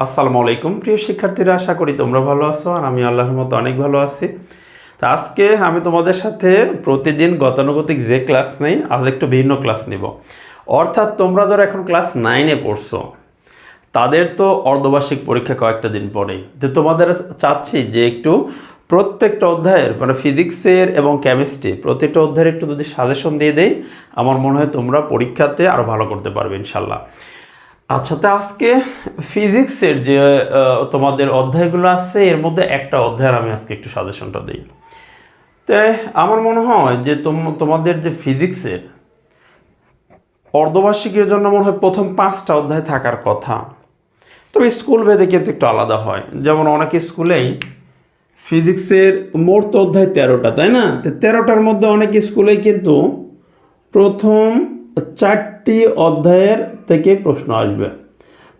আসসালামু আলাইকুম। প্রিয় শিক্ষার্থীরা, আশা করি তোমরা ভালো আছো আর আমি আল্লাহর মতো অনেক ভালো আছি। তা আজকে আমি তোমাদের সাথে প্রতিদিন গতানুগতিক যে ক্লাস নেই, আজ একটু ভিন্ন ক্লাস নিব। অর্থাৎ তোমরা যারা এখন ক্লাস নাইনে পড়ছো, তাদের তো অর্ধবার্ষিক পরীক্ষা কয়েকটা দিন পরেই তো তোমাদের চাচ্ছি যে একটু প্রত্যেকটা অধ্যায়ের মানে ফিজিক্সের এবং কেমিস্ট্রি প্রত্যেকটা অধ্যায়ের একটু যদি সাজেশন দিয়ে দেয় আমার মনে হয় তোমরা পরীক্ষাতে আরও ভালো করতে পারবে ইনশাল্লাহ। আচ্ছা তা আজকে ফিজিক্সের যে তোমাদের অধ্যায়গুলো আছে, এর মধ্যে একটা অধ্যায়ের আমি আজকে একটু সাজেশনটা দিই। তাই আমার মনে হয় যে তোম- তোমাদের যে ফিজিক্সের অর্ধবার্ষিকীর জন্য মনে হয় প্রথম পাঁচটা অধ্যায় থাকার কথা। তবে স্কুল ভেদে কিন্তু একটু আলাদা হয়। যেমন অনেক স্কুলেই ফিজিক্সের মোট অধ্যায় তেরোটা, তাই না? তো তেরোটার মধ্যে অনেক স্কুলেই কিন্তু প্রথম চারটি অধ্যায়ের থেকে প্রশ্ন আসবে।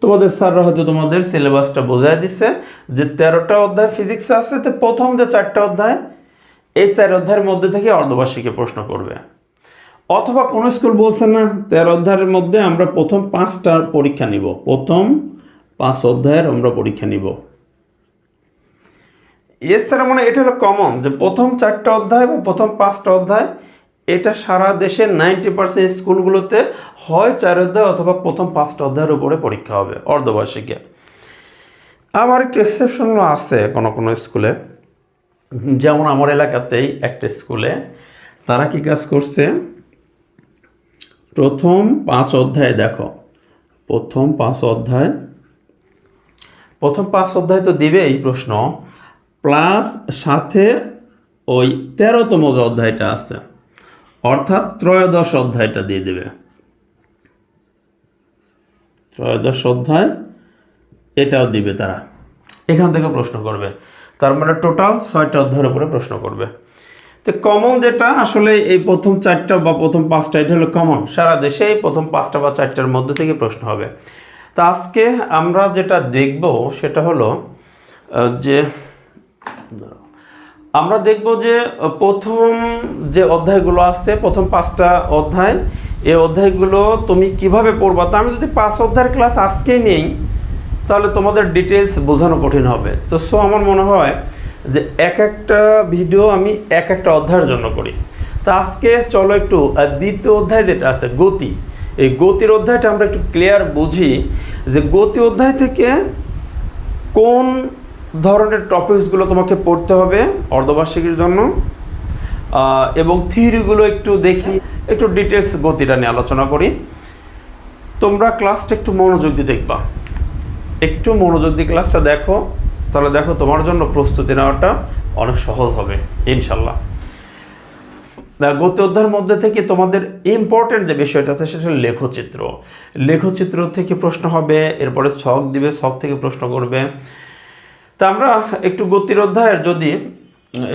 তোমাদের স্যাররা হয়তো তোমাদের সিলেবাসটা বোঝায় দিছে যে তেরোটা অধ্যায় ফিজিক্স আছে, তো প্রথম যে চারটা অধ্যায়, এই চার অধ্যায়ের মধ্যে থেকে অর্ধবার্ষিকে প্রশ্ন করবে। অথবা কোনো স্কুল বলছে না, তেরো অধ্যায়ের মধ্যে আমরা প্রথম পাঁচটা পরীক্ষা নিব। প্রথম পাঁচ অধ্যায়ের আমরা পরীক্ষা নিব। এছাড়া মানে এটা হলো কমন যে প্রথম চারটা অধ্যায় বা প্রথম পাঁচটা অধ্যায় এটা সারা দেশের নাইনটি পার্সেন্ট স্কুলগুলোতে হয় চার অধ্যায় অথবা প্রথম পাঁচটা অধ্যায়ের উপরে পরীক্ষা হবে, অর্ধবার্ষিকে। আবার একটু এক্সেপশনও আছে কোনো কোনো স্কুলে। যেমন আমার এলাকাতেই একটা স্কুলে তারা কি কাজ করছে? প্রথম পাঁচ অধ্যায় দেখো, প্রথম পাঁচ অধ্যায়। প্রথম পাঁচ অধ্যায় তো দিবে এই প্রশ্ন প্লাস সাথে ওই তেরোতম যে অধ্যায়টা আছে। অর্থাৎ ত্রয়োদশ অধ্যায়টা দিয়ে দেবে। ত্রয়োদশ অধ্যায়, এটাও দিবে তারা। এখান থেকে প্রশ্ন করবে। তার মানে টোটাল ছয়টা অধ্যায়ের উপরে প্রশ্ন করবে। তো কমন যেটা, আসলে এই প্রথম চারটা বা প্রথম পাঁচটা, এটা হলো কমন সারা দেশে এই প্রথম পাঁচটা বা চারটার মধ্যে থেকে প্রশ্ন হবে। তা আজকে আমরা যেটা দেখব, সেটা হলো যে আমরা দেখব যে প্রথম যে অধ্যায়গুলো আছে, প্রথম পাঁচটা অধ্যায় এই অধ্যায়গুলো তুমি কীভাবে পড়বা? তা আমি যদি পাঁচ অধ্যায়ের ক্লাস আজকেই নেই, তাহলে তোমাদের ডিটেলস বোঝানো কঠিন হবে। তো সো আমার মনে হয় যে এক একটা ভিডিও আমি এক একটা অধ্যায়ের জন্য করি। তো আজকে চলো একটু দ্বিতীয় অধ্যায় যেটা আছে, গতি। এই গতির অধ্যায়টা আমরা একটু ক্লিয়ার বুঝি যে গতি অধ্যায় থেকে কোন ধরনের টপিকসগুলো তোমাকে পড়তে হবে অর্ধবার্ষিকীর জন্য। এবং থিওরিগুলো একটু দেখি, একটু ডিটেলস গতিটা নিয়ে আলোচনা করি। তোমরা ক্লাসটা একটু মনোযোগ দিয়ে দেখবা। একটু মনোযোগ দিয়ে ক্লাসটা দেখো, তাহলে দেখো তোমার জন্য প্রস্তুতি নেওয়াটা অনেক সহজ হবে ইনশাল্লাহ গতি অধ্যায়ের মধ্যে থেকে তোমাদের ইম্পর্টেন্ট যে বিষয়টা আছে, সেটা লেখচিত্র। লেখচিত্র থেকে প্রশ্ন হবে, এরপরে ছক দিবে, ছক থেকে প্রশ্ন করবে। তা আমরা একটু গতির অধ্যায়ের যদি,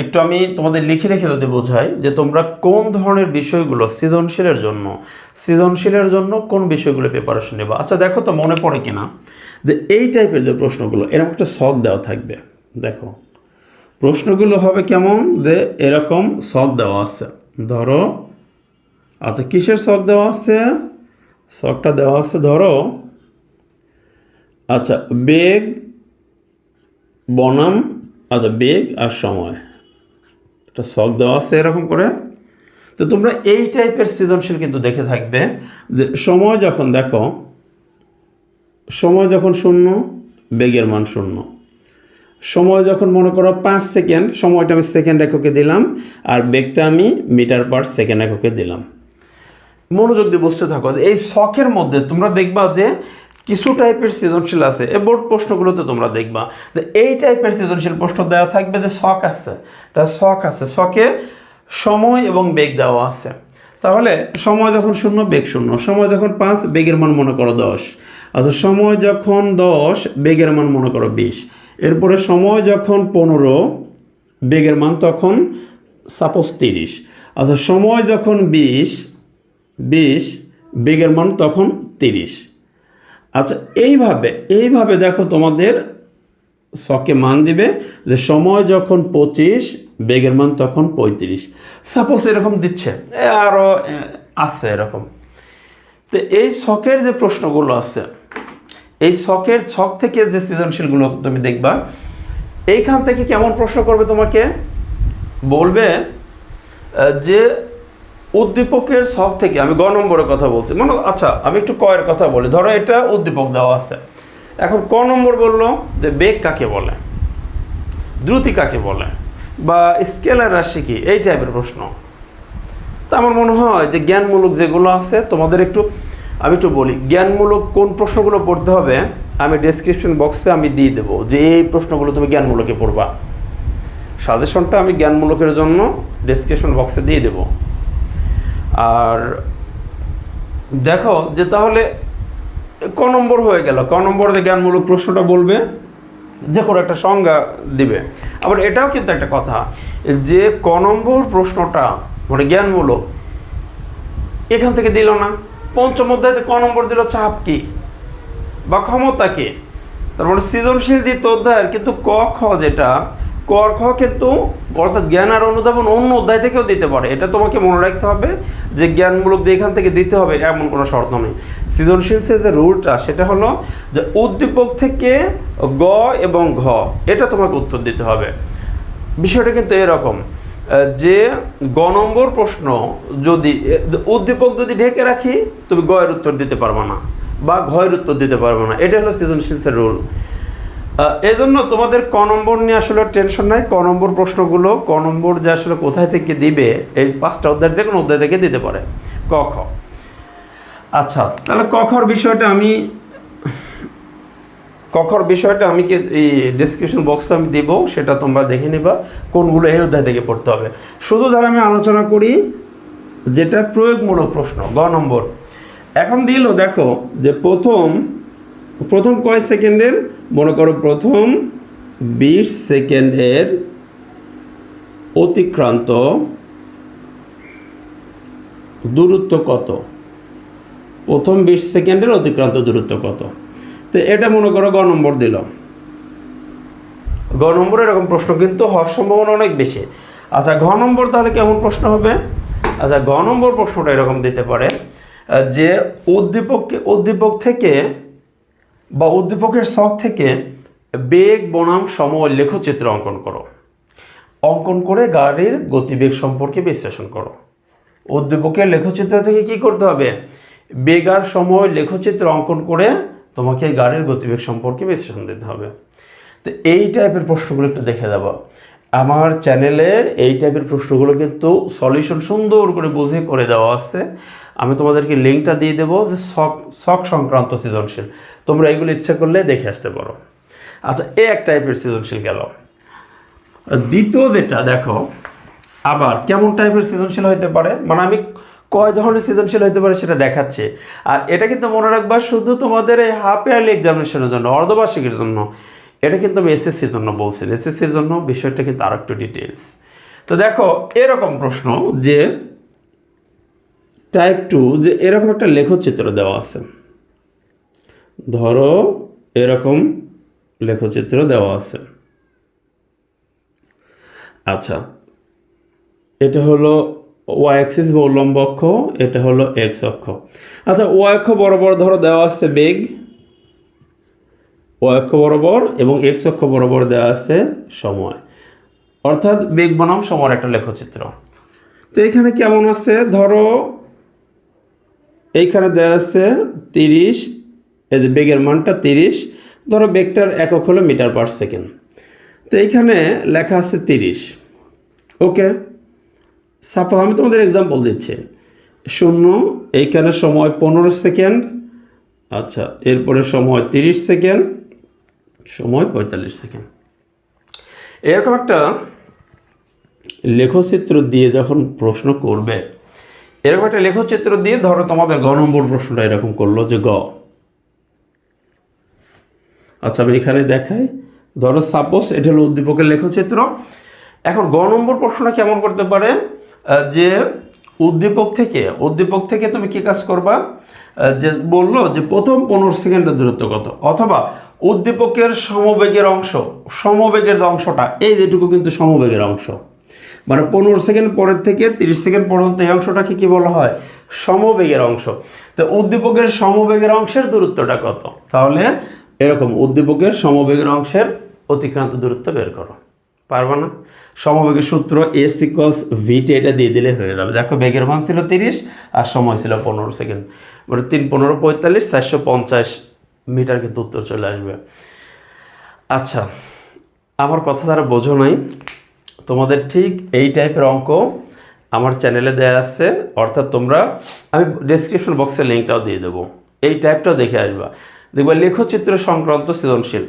একটু আমি তোমাদের লিখে রেখে যদি বোঝাই যে তোমরা কোন ধরনের বিষয়গুলো সৃজনশীলের জন্য সৃজনশীলের জন্য কোন বিষয়গুলো প্রিপারেশন নেবা? আচ্ছা দেখো তো মনে পড়ে কিনা যে এই টাইপের যে প্রশ্নগুলো, এরকম একটা শখ দেওয়া থাকবে। দেখো, প্রশ্নগুলো হবে কেমন? যে এরকম শখ দেওয়া আছে। ধরো আচ্ছা কিসের শখ দেওয়া আছে? শখটা দেওয়া আছে, ধরো আচ্ছা বেগ বনাম আচ্ছা বেগ আর সময়। একটা শখ দেওয়া আছে এরকম করে। তো তোমরা এই টাইপের সৃজনশীল কিন্তু দেখে থাকবে যে সময় যখন দেখো, সময় যখন শূন্য, বেগের মান শূন্য। সময় যখন মনে করো পাঁচ সেকেন্ড, সময়টা আমি সেকেন্ড এককে দিলাম আর বেগটা আমি মিটার পার সেকেন্ড এককে দিলাম। মনোযোগ দিয়ে বুঝতে থাকো এই শখের মধ্যে তোমরা দেখবা যে কিছু টাইপের সৃজনশীল আছে। এই বোর্ড প্রশ্নগুলোতে তোমরা দেখবা যে এই টাইপের সৃজনশীল প্রশ্ন দেওয়া থাকবে যে শখ আছে। তা শখ আছে। শখে সময় এবং বেগ দেওয়া আছে। তাহলে সময় যখন শূন্য, বেগ শূন্য। সময় যখন পাঁচ, বেগের মান মনে করো দশ। আচ্ছা সময় যখন দশ, বেগের মান মনে করো বিশ। এরপরে সময় যখন পনেরো, বেগের মান তখন সাপোজ তিরিশ। আচ্ছা সময় যখন বিশ বিশ, বেগের মান তখন তিরিশ। আচ্ছা এইভাবে এইভাবে দেখো তোমাদের শখে মান দিবে যে সময় যখন পঁচিশ, বেগের মান তখন পঁয়ত্রিশ। সাপোজ এরকম দিচ্ছে আরও আছে এরকম। তো এই শখের যে প্রশ্নগুলো আছে, এই ছকের ছক থেকে যে সৃজনশীলগুলো তুমি দেখবা, এইখান থেকে কেমন প্রশ্ন করবে তোমাকে? বলবে যে উদ্দীপকের শখ থেকে, আমি গ নম্বরের কথা বলছি মানে আচ্ছা আমি একটু কয়ের কথা বলি, ধরো এটা উদ্দীপক দেওয়া আছে। এখন ক নম্বর বলল যে বেগ কাকে বলে? দ্রুতি কাকে বলে? বা স্কেলার রাশি কি? এই টাইপের প্রশ্ন। তা আমার মনে হয় যে জ্ঞানমূলক যেগুলো আছে, তোমাদের একটু, আমি একটু বলি, জ্ঞানমূলক কোন প্রশ্নগুলো পড়তে হবে, আমি ডেসক্রিপশন বক্সে আমি দিয়ে দেবো যে এই প্রশ্নগুলো তুমি জ্ঞানমূলকে পড়বা। সাজেশনটা আমি জ্ঞানমূলকের জন্য ডেসক্রিপশন বক্সে দিয়ে দেব। আর দেখো যে তাহলে ক নম্বর হয়ে গেল, ক নম্বরে যে জ্ঞানমূলক প্রশ্নটা বলবে, যে কোনো একটা সংজ্ঞা দিবে। আবার এটাও কিন্তু একটা কথা, যে ক নম্বর প্রশ্নটা মানে জ্ঞানমূলক, এখান থেকে দিল না। পঞ্চম অধ্যায়তে ক নম্বর দিল চাপ কি বা ক্ষমতা কি? তারপরে সৃজনশীল দ্বিতীয় অধ্যায়ের কিন্তু ক, খ যেটা ক আর খ কিন্তু অর্থাৎ জ্ঞান আর অনুধাবন অন্য অধ্যায় থেকেও দিতে পারে। এটা তোমাকে মনে রাখতে হবে যে জ্ঞানমূলক দিয়ে এখান থেকে দিতে হবে এমন কোনো শর্ত নেই। সৃজনশীল যে রুলটা, সেটা হলো যে উদ্দীপক থেকে গ এবং ঘ, এটা তোমাকে উত্তর দিতে হবে। বিষয়টা কিন্তু এরকম, যে গ নম্বর প্রশ্ন, যদি, উদ্দীপক যদি ঢেকে রাখি, তুমি গয়ের উত্তর দিতে পারবে না বা ঘয়ের উত্তর দিতে পারবে না। এটা হলো সৃজনশীলের রুল। এই জন্য তোমাদের ক নম্বর নিয়ে আসলে টেনশন নাই। ক নম্বর প্রশ্নগুলো, ক নম্বর যে আসলে কোথায় থেকে দিবে, এই পাঁচটা অধ্যায় যে কোনো অধ্যায় থেকে দিতে পারে। ক, খ। আচ্ছা তাহলে ক, খর বিষয়টা আমি, কখর বিষয়টা আমি কি এই ডিসক্রিপশন বক্সে আমি দেবো, সেটা তোমরা দেখে নিবা, কোনগুলো এই অধ্যায় থেকে পড়তে হবে। শুধু ধর আমি আলোচনা করি, যেটা প্রয়োগমূলক প্রশ্ন, গ নম্বর। এখন দিল দেখো যে প্রথম প্রথম কয় সেকেন্ডের? মনে করো প্রথম বিশ সেকেন্ডের অতিক্রান্ত দূরত্ব কত? প্রথম বিশ সেকেন্ডের অতিক্রান্ত দূরত্ব কত? তো এটা মনে করো গ নম্বর দিল। গ নম্বর এরকম প্রশ্ন কিন্তু হওয়ার সম্ভাবনা অনেক বেশি। আচ্ছা ঘ নম্বর তাহলে কেমন প্রশ্ন হবে? আচ্ছা ঘ নম্বর প্রশ্নটা এরকম দিতে পারে যে উদ্দীপককে উদ্দীপক থেকে বা উদ্দীপকের শখ থেকে বেগ, বনাম সময় লেখচিত্র অঙ্কন করো। অঙ্কন করে গাড়ির গতিবেগ সম্পর্কে বিশ্লেষণ করো। উদ্দীপকের লেখচিত্র থেকে কি করতে হবে? বেগার সময় লেখচিত্র অঙ্কন করে তোমাকে গাড়ির গতিবেগ সম্পর্কে বিশ্লেষণ দিতে হবে। তো এই টাইপের প্রশ্নগুলো একটু দেখে দেবো। আমার চ্যানেলে এই টাইপের প্রশ্নগুলো কিন্তু সলিউশন সুন্দর করে বুঝে করে দেওয়া আছে। আমি তোমাদেরকে লিঙ্কটা দিয়ে দেবো যে শখ শখ সংক্রান্ত সৃজনশীল। তোমরা এগুলো ইচ্ছা করলে দেখে আসতে পারো। আচ্ছা এ এক টাইপের সৃজনশীল গেল। দ্বিতীয় যেটা, দেখো, আবার কেমন টাইপের সৃজনশীল হইতে পারে? মানে আমি কয় ধরনের সৃজনশীল হইতে পারে সেটা দেখাচ্ছে। আর এটা কিন্তু মনে রাখবা, শুধু তোমাদের এই হাফ ইয়ারলি এক্সামিনেশনের জন্য, অর্ধবার্ষিকের জন্য। এটা কিন্তু আমি এসএসসির জন্য বলছি। এসএসসির জন্য বিষয়টা কিন্তু আর একটু ডিটেলস তো দেখো, এরকম প্রশ্ন যে টাইপ টু যে এরকম একটা লেখচিত্র দেওয়া আছে। ধরো এরকম লেখচিত্র দেওয়া আছে। আচ্ছা এটা হলো ওয়াই অ্যাক্সিস বা উল্লম্ব অক্ষ, এটা হলো এক্স অক্ষ। আচ্ছা ওয়াই অক্ষ বরাবর ধরো দেওয়া আছে বেগ ওয়াই অক্ষ বরাবর এবং এক্স অক্ষ বরাবর দেওয়া আছে সময়। অর্থাৎ বেগ বনাম সময়ের একটা লেখচিত্র। তো এখানে কেমন আছে? ধরো এইখানে দেওয়া আছে তিরিশ এই যে বেগের মানটা তিরিশ, ধরো বেগটার একক হলো মিটার পার সেকেন্ড তো এইখানে লেখা আছে তিরিশ। ওকে সাপোজ আমি তোমাদের এক্সাম্পল দিচ্ছি। শূন্য, এইখানে সময় পনেরো সেকেন্ড আচ্ছা এরপরে সময় তিরিশ সেকেন্ড সময় পঁয়তাল্লিশ সেকেন্ড এরকম একটা লেখচিত্র দিয়ে যখন প্রশ্ন করবে, এরকম একটা লেখচিত্র দিয়ে ধরো তোমাদের গ নম্বর প্রশ্নটা এরকম করল যে গ। আচ্ছা আমি এখানে দেখাই। ধরো সাপোজ এটা হলো উদ্দীপকের লেখচিত্র। এখন গ নম্বর প্রশ্নটা কেমন করতে পারে? যে উদ্দীপক থেকে উদ্দীপক থেকে তুমি কি কাজ করবা? যে বলল যে প্রথম পনেরো সেকেন্ডের দূরত্ব কত? অথবা উদ্দীপকের সমবেগের অংশ, সমবেগের অংশটা, এই যেটুকু কিন্তু সমবেগের অংশ। মানে পনেরো সেকেন্ড পরের থেকে তিরিশ সেকেন্ড পর্যন্ত এই অংশটাকে কী বলা হয়? সমবেগের অংশ। তো উদ্দীপকের সমবেগের অংশের দূরত্বটা কত? তাহলে এরকম উদ্দীপকের সমবেগের অংশের অতিক্রান্ত দূরত্ব বের করো। পারবা না? সমবেগের সূত্র এস ইকলস ভিটি এটা দিয়ে দিলে হয়ে যাবে। দেখো, বেগের মান ছিল তিরিশ আর সময় ছিল পনেরো সেকেন্ড। মানে তিন, পনেরো, পঁয়তাল্লিশ, চারশো পঞ্চাশ মিটার কিন্তু উত্তর চলে আসবে। আচ্ছা আমার কথা তারা বোঝো নাই। তোমাদের ঠিক এই টাইপের অঙ্ক আমার চ্যানেলে দেয়া আছে। অর্থাৎ তোমরা, আমি ডেসক্রিপশন বক্সে লিঙ্কটাও দিয়ে দেবো। এই টাইপটাও দেখে আসবা। দেখবা লেখচিত্র সংক্রান্ত সৃজনশীল।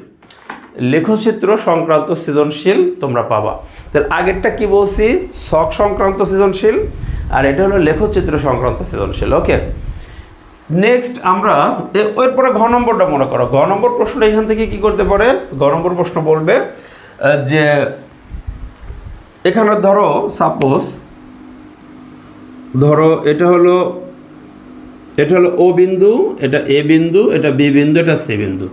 লেখচিত্র সংক্রান্ত সৃজনশীল তোমরা পাবা। তাহলে আগেরটা কি বলছি? শখ সংক্রান্ত সৃজনশীল আর এটা হলো লেখচিত্র সংক্রান্ত সৃজনশীল, ওকে? নেক্সট আমরা এরপরে ঘ নম্বরটা মনে করো। ঘ নম্বর প্রশ্নটা এখান থেকে কি করতে পারে? ঘ নম্বর প্রশ্ন বলবে যে এখানে ধরো সাপোজ ধরো এটা হলো এটা হলো ও বিন্দু, এটা এ বিন্দু, এটা বি বিন্দু, এটা সি বিন্দু।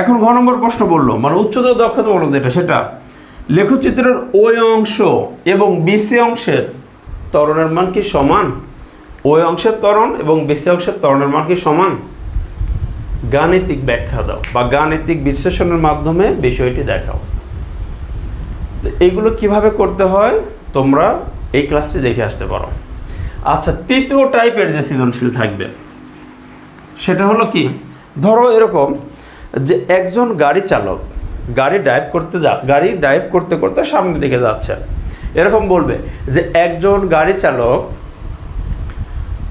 এখন ঘ নম্বর প্রশ্ন বলল মানে উচ্চতর দক্ষতা বলো যেটা, সেটা। লেখচিত্রের ওই অংশ এবং বিসি অংশের ত্বরণের মান কি সমান? ওই অংশের ত্বরণ এবং বিসি অংশের ত্বরণের মান কি সমান? গাণিতিক ব্যাখ্যা দাও, বা গাণিতিক বিশ্লেষণের মাধ্যমে বিষয়টি দেখাও। তো এইগুলো কীভাবে করতে হয়? তোমরা এই ক্লাসটি দেখে আসতে পারো। আচ্ছা তৃতীয় টাইপের যে সৃজনশীল থাকবে, সেটা হলো কি? ধরো এরকম যে একজন গাড়ি চালক, গাড়ি ড্রাইভ করতে যা, গাড়ি ড্রাইভ করতে করতে সামনের দিকে যাচ্ছে। এরকম বলবে যে একজন গাড়ি চালক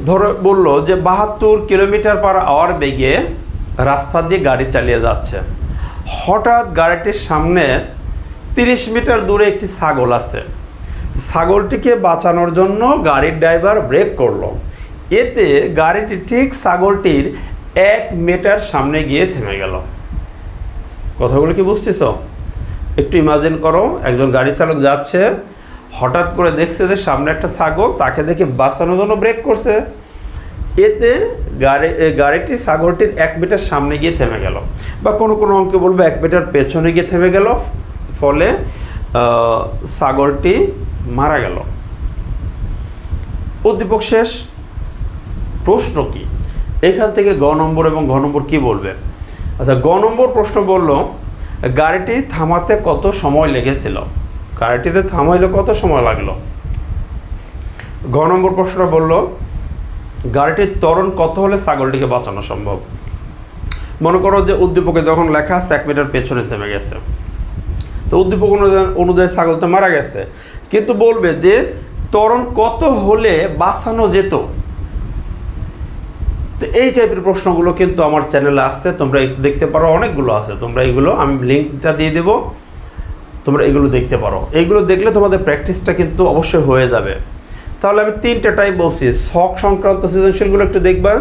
ধরো বলল যে বাহাত্তর কিলোমিটার পার আওয়ার বেগে রাস্তা দিয়ে গাড়ি চালিয়ে যাচ্ছে। হঠাৎ গাড়িটির সামনে তিরিশ মিটার দূরে একটি ছাগল আছে। ছাগলটিকে বাঁচানোর জন্য গাড়ির ড্রাইভার ব্রেক করল। এতে গাড়িটি ঠিক ছাগলটির এক মিটার সামনে গিয়ে থেমে গেল। কথাগুলো কি বুঝতেছ? একটু ইমাজিন করো, একজন গাড়ি চালক যাচ্ছে, হঠাৎ করে দেখছে যে সামনে একটা ছাগল, তাকে দেখে বাঁচানোর জন্য ব্রেক করছে। এতে গাড়ি গাড়িটি ছাগলটির এক মিটার সামনে গিয়ে থেমে গেল। বা কোনো কোনো অঙ্কে বলব এক মিটার পেছনে গিয়ে থেমে গেল। ফলে ছাগলটি মারা গেল। উদ্দীপক শেষ। প্রশ্ন কি? এখান থেকে গ নম্বর এবং ঘ নম্বর কি বলবে? আচ্ছা গ নম্বর প্রশ্ন বলল, গাড়িটি থামাতে কত সময় লেগেছিল? গাড়িটিতে থামাইলে কত সময় লাগল? ঘ নম্বর প্রশ্নটা বলল, গাড়িটির ত্বরণ কত হলে ছাগলটিকে বাঁচানো সম্ভব? মনে করো যে উদ্দীপকে যখন লেখা আছে, এক মিটার পেছনে থেমে গেছে। তো উদ্দীপক অনুযায়ী অনুযায়ী ছাগল তো মারা গেছে। কিন্তু বলবে যে, ত্বরণ কত হলে বাঁচানো যেত? তো এই টাইপের প্রশ্নগুলো কিন্তু আমার চ্যানেলে আসছে, তোমরা দেখতে পারো, অনেকগুলো আছে। তোমরা এগুলো, আমি লিঙ্কটা দিয়ে দেবো, তোমরা এগুলো দেখতে পারো। এইগুলো দেখলে তোমাদের প্র্যাকটিসটা কিন্তু অবশ্যই হয়ে যাবে। তাহলে আমি তিনটা টাইপ বলছি। শখ সংক্রান্ত সৃজনশীলগুলো একটু দেখবা,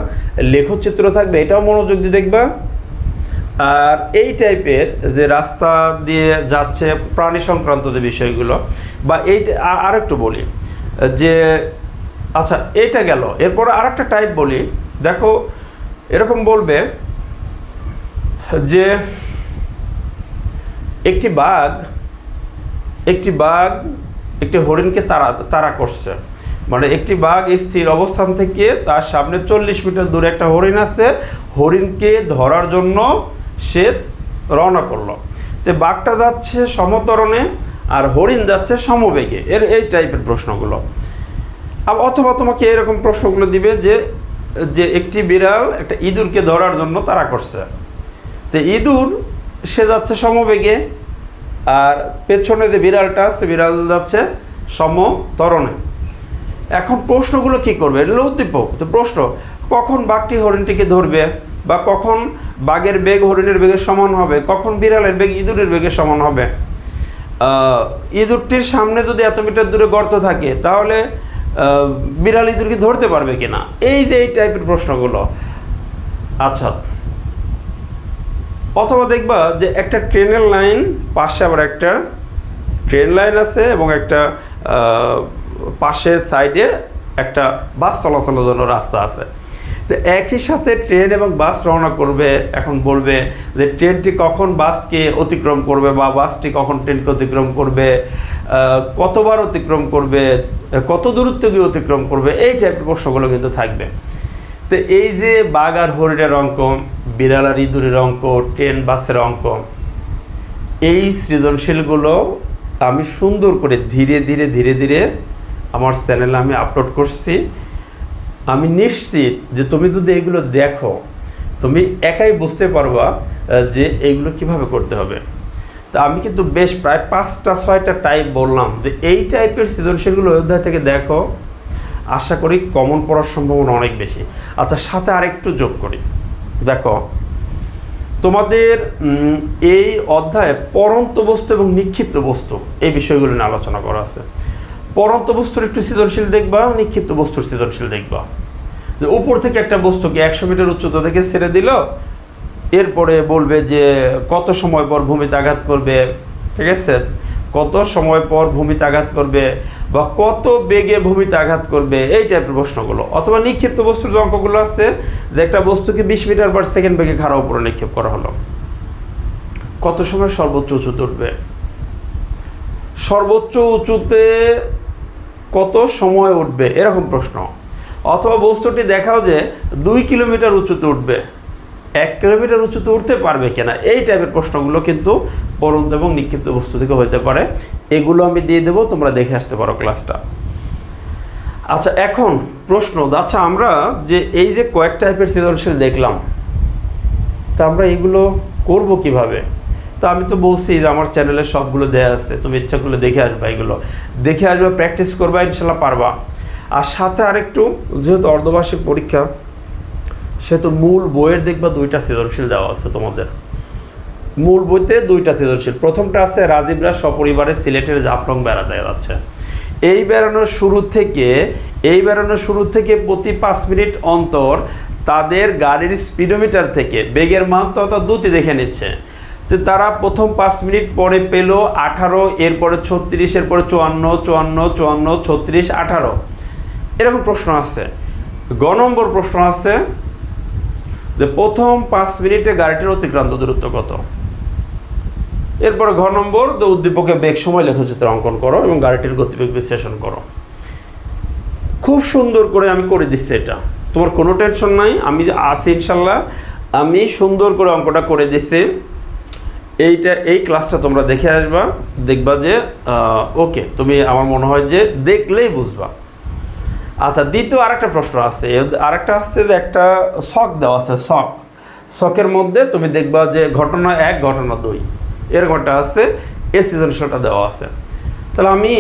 লেখচিত্র থাকবে, এটাও মনোযোগ দিয়ে দেখবা। আর এই টাইপের যে রাস্তা দিয়ে যাচ্ছে প্রাণী সংক্রান্ত যে বিষয়গুলো বা এই আর একটু বলি, যে আচ্ছা এইটা গেল। এরপরে আর একটা টাইপ বলি। দেখো, এরকম বলবে যে, একটি বাঘ একটি বাঘ, একটি হরিণকে তারা তারা করছে। মানে একটি বাঘ স্থির অবস্থান থেকে তার সামনে চল্লিশ মিটার দূরে একটা হরিণ আছে। হরিণকে ধরার জন্য সে রওনা করল। তো বাঘটা যাচ্ছে সমতরণে আর হরিণ যাচ্ছে সমবেগে। এর এই টাইপের প্রশ্নগুলো। অথবা তোমাকে এরকম প্রশ্নগুলো দিবে যে যে একটি বিড়াল একটা ইঁদুরকে ধরার জন্য তারা করছে। তো ইঁদুর, সে যাচ্ছে সমবেগে, আর পেছনে যে বিড়ালটা আছে, বিড়াল যাচ্ছে সমতরণে। এখন প্রশ্নগুলো কি করবে? উদ্দীপক। তো প্রশ্ন, কখন বাঘটি হরিণটিকে ধরবে? বা কখন বাঘের বেগ হরিণের বেগের সমান হবে? কখন বিড়ালের বেগ ইঁদুরের বেগের সমান হবে? ইঁদুরটির সামনে যদি এত মিটার দূরে গর্ত থাকে, তাহলে বিড়াল ইঁদুরকে ধরতে পারবে কিনা? এই যে এই টাইপের প্রশ্নগুলো। আচ্ছা। অথবা দেখবা যে একটা ট্রেনের লাইন, পাশে আবার একটা ট্রেন লাইন আছে এবং একটা পাশের সাইডে একটা বাস চলাচলের জন্য রাস্তা আছে। তো একই সাথে ট্রেন এবং বাস রওনা করবে, এখন বলবে যে ট্রেনটি কখন বাসকে অতিক্রম করবে বা বাসটি কখন ট্রেনকে অতিক্রম করবে কতবার অতিক্রম করবে, কত দূরত্ব গিয়ে অতিক্রম করবে, এই টাইপের প্রশ্নগুলো কিন্তু থাকবে। তো এই যে বাঘ আর হরিণের অঙ্ক, বিড়াল আর ইঁদুরের অঙ্ক, ট্রেন বাসের অঙ্ক, এই সৃজনশীলগুলো আমি সুন্দর করে ধীরে ধীরে ধীরে ধীরে আমার চ্যানেলে আমি আপলোড করছি। আমি নিশ্চিত যে তুমি যদি এগুলো দেখো, তুমি একাই বুঝতে পারবা যে এইগুলো কীভাবে করতে হবে। তা আমি কিন্তু বেশ প্রায় পাঁচটা, ছয়টা টাইপ বললাম। যে এই টাইপের সৃজনশীলগুলো অযোধ্যা থেকে দেখো, আশা করি কমন পড়ার সম্ভাবনা অনেক বেশি। আচ্ছা সাথে আরেকটু যোগ করি। দেখো, তোমাদের এই অধ্যায়ে পরন্ত বস্তু এবং নিক্ষিপ্ত বস্তু এই বিষয়গুলো নিয়ে আলোচনা করা আছে। পরন্ত বস্তুর একটু সৃজনশীল দেখবা, নিক্ষিপ্ত বস্তুর সৃজনশীল দেখবা। যে উপর থেকে একটা বস্তুকে একশো মিটার উচ্চতা থেকে ছেড়ে দিল, এরপরে বলবে যে কত সময় পর ভূমিতে আঘাত করবে, ঠিক আছে? কত সময় পর ভূমিতে আঘাত করবে বা কত বেগে ভূমিতে আঘাত করবে, এই টাইপের প্রশ্নগুলো। অথবা নিক্ষিপ্ত বস্তুর যে অঙ্কগুলো আছে, যে একটা বস্তুকে বিশ মিটার পার সেকেন্ড বেগে খাড়া উপরে নিক্ষেপ করা হলো। কত সময় সর্বোচ্চ উঁচু উঠবে? সর্বোচ্চ উঁচুতে কত সময় উঠবে? এরকম প্রশ্ন। অথবা বস্তুটি দেখাও যে দুই কিলোমিটার উঁচুতে উঠবে। এক কিলোমিটার উঁচুতে উঠতে পারবে কিনা? এই টাইপের প্রশ্নগুলো কিন্তু পরন্ত এবং নিক্ষিপ্ত বস্তু থেকে হতে পারে। এগুলো আমি দিয়ে দেবো, তোমরা দেখে আসতে পারো ক্লাসটা। আচ্ছা এখন প্রশ্ন আচ্ছা আমরা যে এই যে কয়েক টাইপের সৃজনশীল দেখলাম, তা আমরা এগুলো করব কীভাবে? তা আমি তো বলছি যে আমার চ্যানেলে সবগুলো দেয়া আছে, তুমি ইচ্ছা করলে দেখে আসবা এগুলো। দেখে আসবে প্র্যাকটিস করবা, ইনশাল্লাহ পারবা। আর সাথে আরেকটু, যেহেতু অর্ধবার্ষিক পরীক্ষা, সেহেতু মূল বইয়ের দেখবা দুইটা সৃজনশীল দেওয়া আছে তোমাদের। মূল বইতে দুইটা সৃজনশীল। প্রথমটা আছে, রাজীবরা সপরিবারে সিলেটের জাফলং বেড়াতে যাচ্ছে। এই বেড়ানোর শুরু থেকে, এই বেড়ানোর শুরু থেকে প্রতি পাঁচ মিনিট অন্তর তাদের গাড়ির স্পিডোমিটার থেকে বেগের মান তথা দ্রুতি দেখে নিচ্ছে। তো তারা প্রথম পাঁচ মিনিট পরে পেল আঠারো, এরপরে ছত্রিশ, এরপরে চুয়ান্ন চুয়ান্ন চুয়ান্ন, ছত্রিশ, আঠারো। এরকম প্রশ্ন আছে। গ নম্বর প্রশ্ন আছে যে প্রথম পাঁচ মিনিটে গাড়িটির অতিক্রান্ত দূরত্ব কত? এরপরে ঘ নম্বর, যে উদ্দীপকে বেগ সময় লেখচিত্র অঙ্কন করো এবং গাড়িটির গতিবেগ বিশ্লেষণ করো। খুব সুন্দর করে আমি করে দিচ্ছি এটা। তোমার কোনো টেনশন নাই, আমি আছি ইনশাল্লাহ। আমি সুন্দর করে অঙ্কটা করে দিচ্ছি। এইটা, এই ক্লাসটা তোমরা দেখে আসবা, দেখবা যে ওকে তুমি, আমার মনে হয় যে দেখলেই বুঝবা। আচ্ছা দ্বিতীয় আরেকটা প্রশ্ন আছে। আরেকটা আসছে যে একটা শখ দেওয়া আছে, শখ। শখের মধ্যে তুমি দেখবা যে ঘটনা এক, ঘটনা দুই। এরকমটা আছে, এ সৃজনশীলটা দেওয়া আছে। তাহলে আমি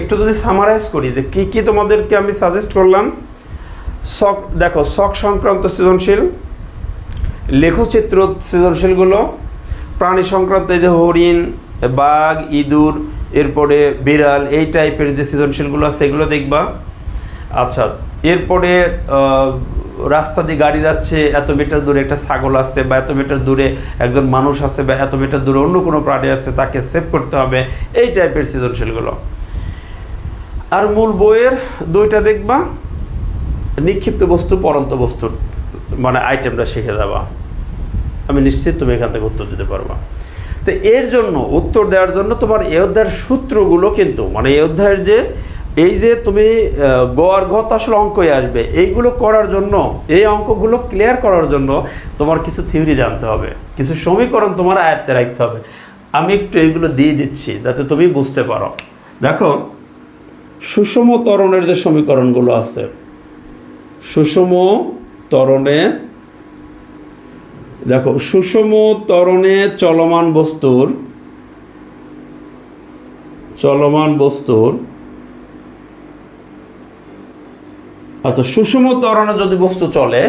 একটু যদি সামারাইজ করি যে কী কী তোমাদেরকে আমি সাজেস্ট করলাম? শখ, দেখো, শখ সংক্রান্ত সৃজনশীল, লেখচিত্র সৃজনশীলগুলো প্রাণী সংক্রান্ত এই যে হরিণ, বাঘ, ইঁদুর, এরপরে বিড়াল, এই টাইপের যে সৃজনশীলগুলো আছে সেগুলো দেখবা। আচ্ছা এরপরে রাস্তা দিয়ে গাড়ি যাচ্ছে, এত মিটার দূরে একটা ছাগল আছে বা এত মিটার দূরে একজন মানুষ আছে বা এত মিটার দূরে অন্য কোনো প্রাণী আছে, তাকে সেভ করতে হবে, এই টাইপের সৃজনশীলগুলো। আর মূল বইয়ের দুইটা দেখবা, নিক্ষিপ্ত বস্তু, পরন্ত বস্তুর মানে আইটেমটা শিখে দেওয়া আমি নিশ্চিত তুমি এখান থেকে উত্তর দিতে পারবা। তো এর জন্য, উত্তর দেওয়ার জন্য তোমার এই অধ্যায়ের সূত্রগুলো কিন্তু মানে এই অধ্যায়ের যে, এই যে তুমি গ আর আসলে অঙ্কই আসবে। এইগুলো করার জন্য, এই অঙ্কগুলো ক্লিয়ার করার জন্য তোমার কিছু থিওরি জানতে হবে। কিছু সমীকরণ তোমার আয়ত্তে রাখতে হবে। আমি একটু এইগুলো দিয়ে দিচ্ছি, যাতে তুমি বুঝতে পারো। দেখো, সুষম তরণের যে সমীকরণগুলো আছে, সুষম ত্বরণে দেখো, সুষম ত্বরণে চলমান বস্তুর চলমান বস্তুর আচ্ছা সুষম ত্বরণে যদি বস্তু চলে,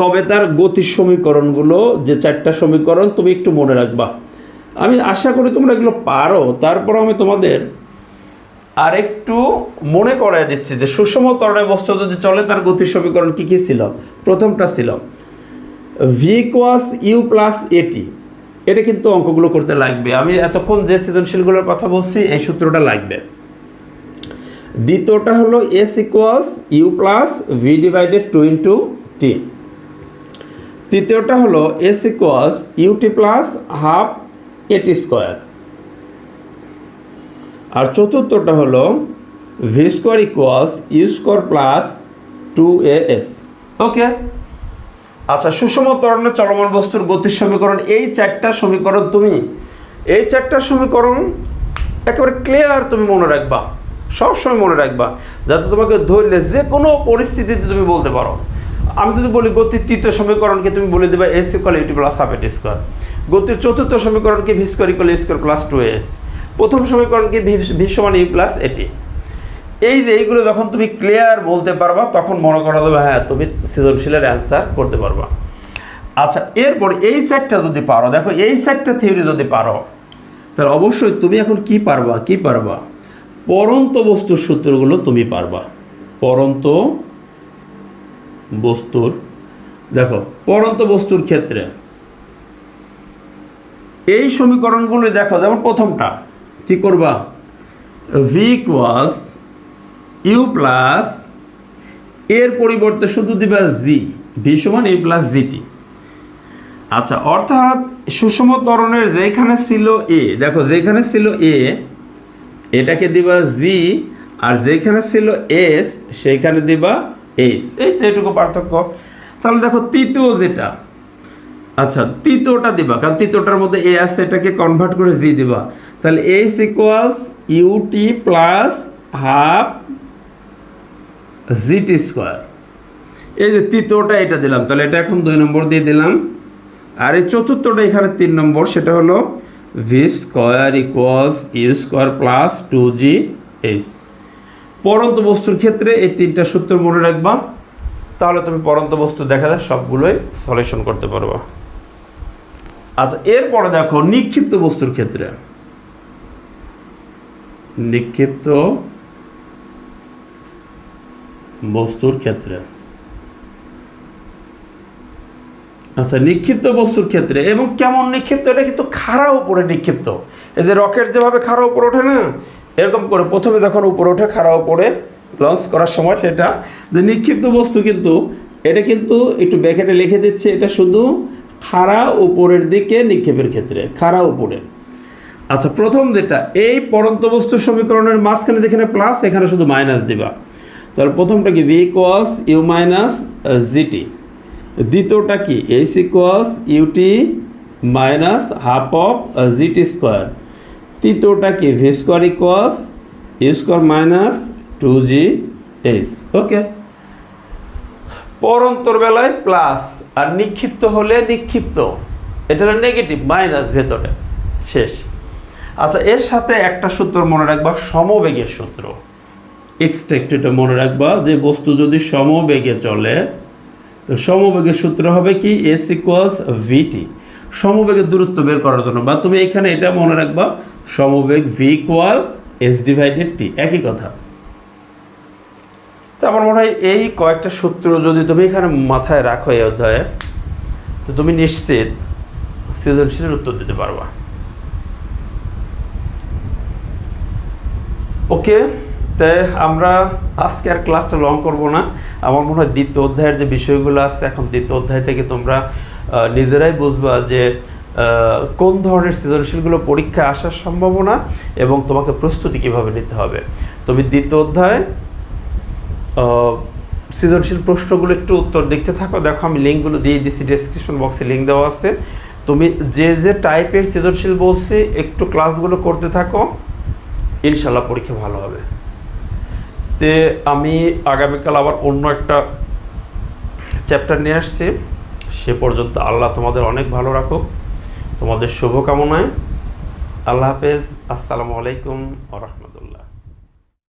তবে তার গতির সমীকরণগুলো, যে চারটা সমীকরণ, তুমি একটু মনে রাখবা। আমি আশা করি তোমরা এগুলো পারো। তারপর আমি তোমাদের আর একটু মনে করাই দিচ্ছি যে, সুষম ত্বরণে বস্তু যদি চলে, তার গতির সমীকরণ কী কী ছিল? প্রথমটা ছিল ভি কোয়াস ইউ প্লাস এটি এটা কিন্তু অঙ্কগুলো করতে লাগবে। আমি এতক্ষণ যে সৃজনশীলগুলোর কথা বলছি, এই সূত্রটা লাগবে। দ্বিতীয়টা হলো S equals U plus V divided two into T তৃতীয়টা হলো S equals U T plus half A T square আর চতুর্থটা হলো V square equals U square plus two A S okay আচ্ছা সুষম ত্বরণের চলমান বস্তুর গতির সমীকরণ, এই চারটা সমীকরণ তুমি, এই চারটা সমীকরণ একেবারে ক্লিয়ার তুমি মনে রাখবা, সবসময় মনে রাখবা, যাতে তোমাকে ধরলে যে কোনো পরিস্থিতিতে তুমি বলতে পারো। আমি যদি বলি গতির তৃতীয় সমীকরণকে তুমি বলে দেবে S equal U T plus half A T square গতির চতুর্থ সমীকরণকে V square equal square plus two S প্রথম সমীকরণকে ভি সমান ইউ প্লাস এটি এই যে এইগুলো যখন তুমি ক্লিয়ার বলতে পারবা, তখন মনে করা দেবে হ্যাঁ তুমি সৃজনশীলের অ্যান্সার করতে পারবা। আচ্ছা এরপর এই সেটটা যদি পারো, দেখো, এই সেটটা থিওরি যদি পারো, তাহলে অবশ্যই তুমি এখন কি পারবা কি পারবা? পরন্ত বস্তুর সূত্রগুলো তুমি পারবা। পরন্ত বস্তুর, দেখো, পরন্ত বস্তুর ক্ষেত্রে এই সমীকরণগুলো দেখো, যেমন প্রথমটা, কি করবা? ভি ইকুয়ালস ইউ প্লাস এর পরিবর্তে শুধু দিবা জি ভি সমান ইউ প্লাস জিটি আচ্ছা অর্থাৎ সুষম ত্বরণের যেখানে ছিল এ দেখো যেখানে ছিল এ এটাকে দিবা জি আর যেখানে ছিল এস সেইখানে দিবা এই তো এটুকু পার্থক্য। তাহলে দেখো তৃতীয় যেটা আচ্ছা তৃতীয়টা দিবা, কারণ তৃতীয়টার মধ্যে এ আছে, এটাকে কনভার্ট করে জি দিবা। তাহলে H equals U T plus half G T square এই যে তৃতীয়টা এটা দিলাম, তাহলে এটা এখন দুই নম্বর দিয়ে দিলাম। আর এই চতুর্থটা এখানে তিন নম্বর, সেটা হলো V square equals U square plus two G H পরন্ত বস্তুর ক্ষেত্রে এই তিনটা সূত্র মনে রাখবা, তাহলে তুমি পরন্ত বস্তু দেখা যায় সবগুলোই সলিউশন করতে পারবা। আচ্ছা এরপরে দেখো নিক্ষিপ্ত বস্তুর ক্ষেত্রে। নিক্ষিপ্ত বস্তুর ক্ষেত্রে। আচ্ছা নিক্ষিপ্ত বস্তুর ক্ষেত্রে এবং কেমন নিক্ষিপ্ত? এটা কিন্তু খাড়া উপরে নিক্ষিপ্ত। এই যে রকেট যেভাবে খাড়া উপরে ওঠে না, এরকম করে প্রথমে যখন উপরে ওঠে, খাড়া উপরে লঞ্চ করার সময় সেটা, যে নিক্ষিপ্ত বস্তু কিন্তু, এটা কিন্তু একটু ব্যাকেটে লিখে দিচ্ছে, এটা শুধু খাড়া উপরের দিকে নিক্ষেপের ক্ষেত্রে, খাড়া উপরে। আচ্ছা প্রথম যেটা, এই পরন্ত বস্তু সমীকরণের মাঝখানে যেখানে প্লাস এখানে শুধু মাইনাস দিবা। তাহলে প্রথমটা কি? V equals U minus G T দ্বিতীয়টা কি? H equals U T minus half of G T square তৃতীয়টা কি? V square equals U square minus two G H okay পরন্তর বেলায় প্লাস আর নিক্ষিপ্ত হলে নিক্ষিপ্ত। এটা হলো নেগেটিভ মাইনাস ভেতরে। শেষ। আচ্ছা এর সাথে একটা সূত্র মনে রাখবা, সমবেগের সূত্র। এক্সট্রা একটু এটা মনে রাখবা যে বস্তু যদি সমবেগে চলে, তো সমবেগের সূত্র হবে কি? এস ইকুয়ালস ভিটি সমবেগের দূরত্ব বের করার জন্য, বা তুমি এখানে এটা মনে রাখবা, সমবেগ V equal S divided T একই কথা। তো আমার মনে হয় এই কয়েকটা সূত্র যদি তুমি এখানে মাথায় রাখো এই অধ্যায়ে, তো তুমি নিশ্চিত সৃজনশীলের উত্তর দিতে পারবা। ওকে? তাই আমরা আজকে আর ক্লাসটা লং করব না। আমার মনে হয় দ্বিতীয় অধ্যায়ের যে বিষয়গুলো আছে, এখন দ্বিতীয় অধ্যায় থেকে তোমরা নিজেরাই বুঝবা যে কোন ধরনের সৃজনশীলগুলো পরীক্ষা আসার সম্ভাবনা এবং তোমাকে প্রস্তুতি কীভাবে নিতে হবে। তুমি দ্বিতীয় অধ্যায় সৃজনশীল প্রশ্নগুলো একটু উত্তর দেখতে থাকো। দেখো, আমি লিঙ্কগুলো দিয়ে দিচ্ছি ডেসক্রিপশন বক্সে লিঙ্ক দেওয়া আছে। তুমি যে যে টাইপের সৃজনশীল বলছি, একটু ক্লাসগুলো করতে থাকো। ইনশাল্লাহ পরীক্ষা ভালো হবে। তে আমি আগামীকাল আবার অন্য একটা চ্যাপ্টার নিয়ে আসছি। সে পর্যন্ত আল্লাহ তোমাদের অনেক ভালো রাখো তোমাদের শুভকামনায়। আল্লাহ হাফেজ। আসসালামু আলাইকুম আ রহমতুল্লাহ।